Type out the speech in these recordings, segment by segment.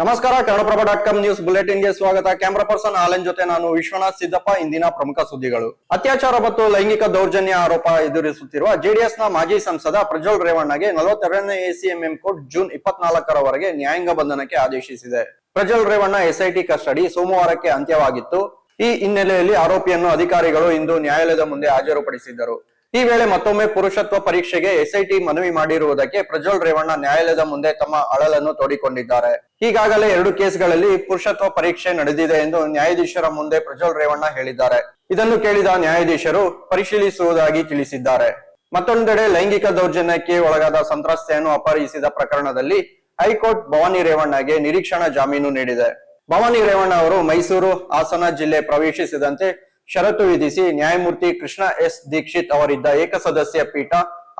ನಮಸ್ಕಾರ, Kannadaprabha dot com news ಬುಲೆಟಿನ್ಗೆ ಸ್ವಾಗತ. ಕ್ಯಾಮ್ರಾ ಪರ್ಸನ್ ಆಲನ್ ಜೊತೆ ನಾನು ವಿಶ್ವನಾಥ್ ಸಿದ್ದಪ್ಪ. ಇಂದಿನ ಪ್ರಮುಖ ಸುದ್ದಿಗಳು. ಅತ್ಯಾಚಾರ ಮತ್ತು ಲೈಂಗಿಕ ದೌರ್ಜನ್ಯ ಆರೋಪ ಎದುರಿಸುತ್ತಿರುವ ಜೆಡಿಎಸ್ನ ಮಾಜಿ ಸಂಸದ ಪ್ರಜ್ವಲ್ ರೇವಣ್ಣಗೆ ನಲವತ್ತೆರಡನೇ ಎಸಿಎಂಎಂ ಕೋರ್ಟ್ ಜೂನ್ ಇಪ್ಪತ್ನಾಲ್ಕರವರೆಗೆ ನ್ಯಾಯಾಂಗ ಬಂಧನಕ್ಕೆ ಆದೇಶಿಸಿದೆ. ಪ್ರಜ್ವಲ್ ರೇವಣ್ಣ ಎಸ್ಐಟಿ ಕಸ್ಟಡಿ ಸೋಮವಾರಕ್ಕೆ ಅಂತ್ಯವಾಗಿತ್ತು. ಈ ಹಿನ್ನೆಲೆಯಲ್ಲಿ ಆರೋಪಿಯನ್ನು ಅಧಿಕಾರಿಗಳು ಇಂದು ನ್ಯಾಯಾಲಯದ ಮುಂದೆ ಹಾಜರುಪಡಿಸಿದ್ದರು. ಈ ವೇಳೆ ಮತ್ತೊಮ್ಮೆ ಪುರುಷತ್ವ ಪರೀಕ್ಷೆಗೆ ಎಸ್ಐಟಿ ಮನವಿ ಮಾಡಿರುವುದಕ್ಕೆ ಪ್ರಜ್ವಲ್ ರೇವಣ್ಣ ನ್ಯಾಯಾಲಯದ ಮುಂದೆ ತಮ್ಮ ಅಳಲನ್ನು ತೋಡಿಕೊಂಡಿದ್ದಾರೆ. ಈಗಾಗಲೇ ಎರಡು ಕೇಸ್ಗಳಲ್ಲಿ ಪುರುಷತ್ವ ಪರೀಕ್ಷೆ ನಡೆದಿದೆ ಎಂದು ನ್ಯಾಯಾಧೀಶರ ಮುಂದೆ ಪ್ರಜ್ವಲ್ ರೇವಣ್ಣ ಹೇಳಿದ್ದಾರೆ. ಇದನ್ನು ಕೇಳಿದ ನ್ಯಾಯಾಧೀಶರು ಪರಿಶೀಲಿಸುವುದಾಗಿ ತಿಳಿಸಿದ್ದಾರೆ. ಮತ್ತೊಂದೆಡೆ ಲೈಂಗಿಕ ದೌರ್ಜನ್ಯಕ್ಕೆ ಒಳಗಾದ ಸಂತ್ರಸ್ತೆಯನ್ನು ಅಪಹರಿಸಿದ ಪ್ರಕರಣದಲ್ಲಿ ಹೈಕೋರ್ಟ್ ಭವಾನಿ ರೇವಣ್ಣಗೆ ನಿರೀಕ್ಷಣಾ ಜಾಮೀನು ನೀಡಿದೆ. ಭವಾನಿ ರೇವಣ್ಣ ಅವರು ಮೈಸೂರು ಹಾಸನ ಜಿಲ್ಲೆ ಪ್ರವೇಶಿಸಿದಂತೆ ಷರತ್ತು ವಿಧಿಸಿ ನ್ಯಾಯಮೂರ್ತಿ ಕೃಷ್ಣ ಎಸ್ ದೀಕ್ಷಿತ್ ಅವರಿದ್ದ ಏಕಸದಸ್ಯ ಪೀಠ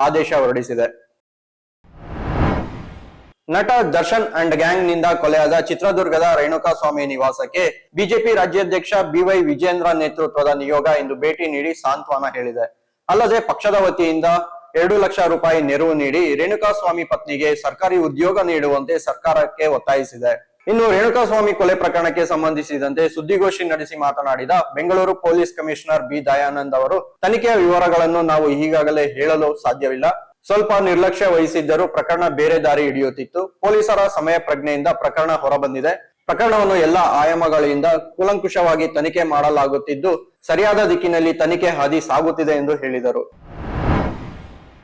ಆದೇಶ ಹೊರಡಿಸಿದೆ. ನಟ ದರ್ಶನ್ ಅಂಡ್ ಗ್ಯಾಂಗ್ನಿಂದ ಕೊಲೆಯಾದ ಚಿತ್ರದುರ್ಗದ ರೇಣುಕಾ ಸ್ವಾಮಿ ನಿವಾಸಕ್ಕೆ ಬಿಜೆಪಿ ರಾಜ್ಯಾಧ್ಯಕ್ಷ ಬಿವೈ ವಿಜೇಂದ್ರ ನೇತೃತ್ವದ ನಿಯೋಗ ಇಂದು ಭೇಟಿ ನೀಡಿ ಸಾಂತ್ವನ ಹೇಳಿದೆ. ಅಲ್ಲದೆ ಪಕ್ಷದ ವತಿಯಿಂದ ಎರಡು ಲಕ್ಷ ರೂಪಾಯಿ ನೆರವು ನೀಡಿ ರೇಣುಕಾ ಸ್ವಾಮಿ ಪತ್ನಿಗೆ ಸರ್ಕಾರಿ ಉದ್ಯೋಗ ನೀಡುವಂತೆ ಸರ್ಕಾರಕ್ಕೆ ಒತ್ತಾಯಿಸಿದೆ. ಇನ್ನು ರೇಣುಕಾ ಸ್ವಾಮಿ ಕೊಲೆ ಪ್ರಕರಣಕ್ಕೆ ಸಂಬಂಧಿಸಿದಂತೆ ಸುದ್ದಿಗೋಷ್ಠಿ ನಡೆಸಿ ಮಾತನಾಡಿದ Bengaluru police commissioner B Dayanand ಅವರು, ತನಿಖೆಯ ವಿವರಗಳನ್ನು ನಾವು ಈಗಾಗಲೇ ಹೇಳಲು ಸಾಧ್ಯವಿಲ್ಲ. ಸ್ವಲ್ಪ ನಿರ್ಲಕ್ಷ್ಯ ವಹಿಸಿದ್ದರೂ ಪ್ರಕರಣ ಬೇರೆ ದಾರಿ ಹಿಡಿಯುತ್ತಿತ್ತು. ಪೊಲೀಸರ ಸಮಯ ಪ್ರಜ್ಞೆಯಿಂದ ಪ್ರಕರಣ ಹೊರಬಂದಿದೆ. ಪ್ರಕರಣವನ್ನು ಎಲ್ಲಾ ಆಯಾಮಗಳಿಂದ ಕೂಲಂಕುಷವಾಗಿ ತನಿಖೆ ಮಾಡಲಾಗುತ್ತಿದ್ದು, ಸರಿಯಾದ ದಿಕ್ಕಿನಲ್ಲಿ ತನಿಖೆ ಹಾದಿ ಸಾಗುತ್ತಿದೆ ಎಂದು ಹೇಳಿದರು.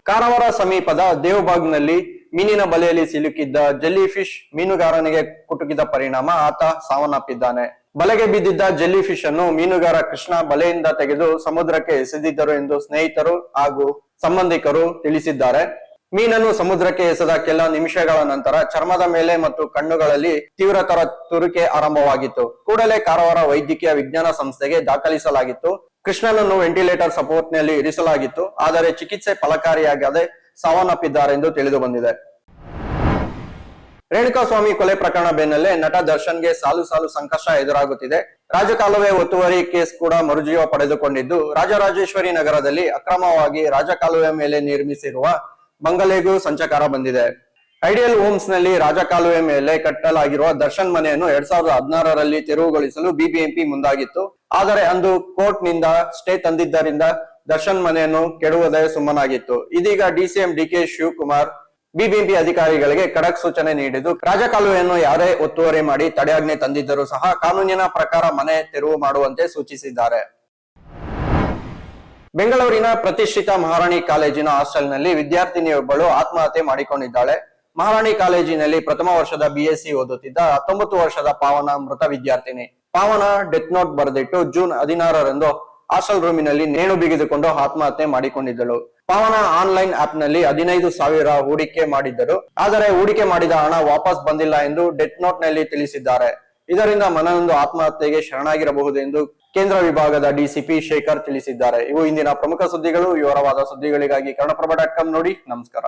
ಕಾರವಾರ ಸಮೀಪದ ದೇವಬಾಗ್ನಲ್ಲಿ ಮೀನಿನ ಬಲೆಯಲ್ಲಿ ಸಿಲುಕಿದ್ದ ಜೆಲ್ಲಿ ಫಿಶ್ ಮೀನುಗಾರನಿಗೆ ಕುಟುಕಿದ ಪರಿಣಾಮ, ಆತ ಸಾವನ್ನಪ್ಪಿದ್ದಾನೆ. ಬಲೆಗೆ ಬಿದ್ದಿದ್ದ ಜೆಲ್ಲಿ ಫಿಶ್ ಅನ್ನು ಮೀನುಗಾರ ಕೃಷ್ಣ ಬಲೆಯಿಂದ ತೆಗೆದು ಸಮುದ್ರಕ್ಕೆ ಎಸೆದಿದ್ದರು ಎಂದು ಸ್ನೇಹಿತರು ಹಾಗೂ ಸಂಬಂಧಿಕರು ತಿಳಿಸಿದ್ದಾರೆ. ಮೀನನ್ನು ಸಮುದ್ರಕ್ಕೆ ಎಸೆದ ಕೆಲ ನಿಮಿಷಗಳ ನಂತರ ಚರ್ಮದ ಮೇಲೆ ಮತ್ತು ಕಣ್ಣುಗಳಲ್ಲಿ ತೀವ್ರತರ ತುರಿಕೆ ಆರಂಭವಾಗಿತ್ತು. ಕೂಡಲೇ ಕಾರವಾರ ವೈದ್ಯಕೀಯ ವಿಜ್ಞಾನ ಸಂಸ್ಥೆಗೆ ದಾಖಲಿಸಲಾಗಿತ್ತು. ಕೃಷ್ಣನನ್ನು ವೆಂಟಿಲೇಟರ್ ಸಪೋರ್ಟ್ನಲ್ಲಿ ಇರಿಸಲಾಗಿತ್ತು. ಆದರೆ ಚಿಕಿತ್ಸೆ ಫಲಕಾರಿಯಾಗದೆ ಸಾವನ್ನಪ್ಪಿದ್ದಾರೆ ಎಂದು ತಿಳಿದು ಬಂದಿದೆ ರೇಣುಕಾ ಸ್ವಾಮಿ ಕೊಲೆ ಪ್ರಕರಣ ಬೆನ್ನಲ್ಲೇ ನಟ ದರ್ಶನ್ಗೆ ಸಾಲು ಸಾಲು ಸಂಕಷ್ಟ ಎದುರಾಗುತ್ತಿದೆ. ರಾಜಕಾಲುವೆ ಒತ್ತುವರಿ ಕೇಸ್ ಕೂಡ ಮರುಜೀವ ಪಡೆದುಕೊಂಡಿದ್ದು, ರಾಜರಾಜೇಶ್ವರಿ ನಗರದಲ್ಲಿ ಅಕ್ರಮವಾಗಿ ರಾಜಕಾಲುವೆ ಮೇಲೆ ನಿರ್ಮಿಸಿರುವ ಬಂಗಲೆಗೂ ಸಂಚಕಾರ ಬಂದಿದೆ. ಐಡಿಯಲ್ ಹೋಮ್ಸ್ನಲ್ಲಿ ರಾಜಕಾಲುವೆ ಮೇಲೆ ಕಟ್ಟಲಾಗಿರುವ ದರ್ಶನ್ ಮನೆಯನ್ನು ಎರಡ್ ಸಾವಿರದ ಹದಿನಾರರಲ್ಲಿ ತೆರವುಗೊಳಿಸಲು ಬಿಬಿಎಂಪಿ ಮುಂದಾಗಿತ್ತು. ಆದರೆ ಅಂದು ಕೋರ್ಟ್ನಿಂದ ಸ್ಟೇ ತಂದಿದ್ದರಿಂದ ದರ್ಶನ್ ಮನೆಯನ್ನು ಕೆಡುವುದೇ ಸುಮ್ಮನಾಗಿತ್ತು. ಇದೀಗ ಡಿಸಿಎಂ ಡಿಕೆ ಶಿವಕುಮಾರ್ ಬಿಬಿಎಂಪಿ ಅಧಿಕಾರಿಗಳಿಗೆ ಖಡಕ್ ಸೂಚನೆ ನೀಡಿದ್ದು, ರಾಜಕಾಲುವೆಯನ್ನು ಯಾರೇ ಒತ್ತುವರಿ ಮಾಡಿ ತಡೆಯಾಜ್ಞೆ ತಂದಿದ್ದರೂ ಸಹ ಕಾನೂನಿನ ಪ್ರಕಾರ ಮನೆ ತೆರವು ಮಾಡುವಂತೆ ಸೂಚಿಸಿದ್ದಾರೆ. ಬೆಂಗಳೂರಿನ ಪ್ರತಿಷ್ಠಿತ ಮಹಾರಾಣಿ ಕಾಲೇಜಿನ ಹಾಸ್ಟೆಲ್ನಲ್ಲಿ ವಿದ್ಯಾರ್ಥಿನಿಯೊಬ್ಬಳು ಆತ್ಮಹತ್ಯೆ ಮಾಡಿಕೊಂಡಿದ್ದಾಳೆ. ಮಹಾರಾಣಿ ಕಾಲೇಜಿನಲ್ಲಿ ಪ್ರಥಮ ವರ್ಷದ ಬಿಎಸ್ಸಿ ಓದುತ್ತಿದ್ದ ಹತ್ತೊಂಬತ್ತು ವರ್ಷದ ಪಾವನ ಮೃತ ವಿದ್ಯಾರ್ಥಿನಿ. ಪಾವನ ಡೆತ್ ನೋಟ್ ಬರೆದಿಟ್ಟು ಜೂನ್ ಹದಿನಾರರಂದು ಹಾಸ್ಟೆಲ್ ರೂಮಿನಲ್ಲಿ ನೇಣು ಬಿಗಿದುಕೊಂಡು ಆತ್ಮಹತ್ಯೆ ಮಾಡಿಕೊಂಡಿದ್ದಳು. ಪವನ ಆನ್ಲೈನ್ ಆಪ್ನಲ್ಲಿ ಹದಿನೈದು ಸಾವಿರ ಹೂಡಿಕೆ ಮಾಡಿದ್ದರು. ಆದರೆ ಹೂಡಿಕೆ ಮಾಡಿದ ಹಣ ವಾಪಸ್ ಬಂದಿಲ್ಲ ಎಂದು ಡೆತ್ ನೋಟ್ನಲ್ಲಿ ತಿಳಿಸಿದ್ದಾರೆ. ಇದರಿಂದ ಮನನೊಂದು ಆತ್ಮಹತ್ಯೆಗೆ ಶರಣಾಗಿರಬಹುದು ಎಂದು ಕೇಂದ್ರ ವಿಭಾಗದ ಡಿಸಿಪಿ ಶೇಖರ್ ತಿಳಿಸಿದ್ದಾರೆ. ಇವು ಇಂದಿನ ಪ್ರಮುಖ ಸುದ್ದಿಗಳು. ವಿವರವಾದ ಸುದ್ದಿಗಳಿಗಾಗಿ ಕನ್ನಡಪ್ರಭ ಡಾಟ್ ನೋಡಿ. ನಮಸ್ಕಾರ.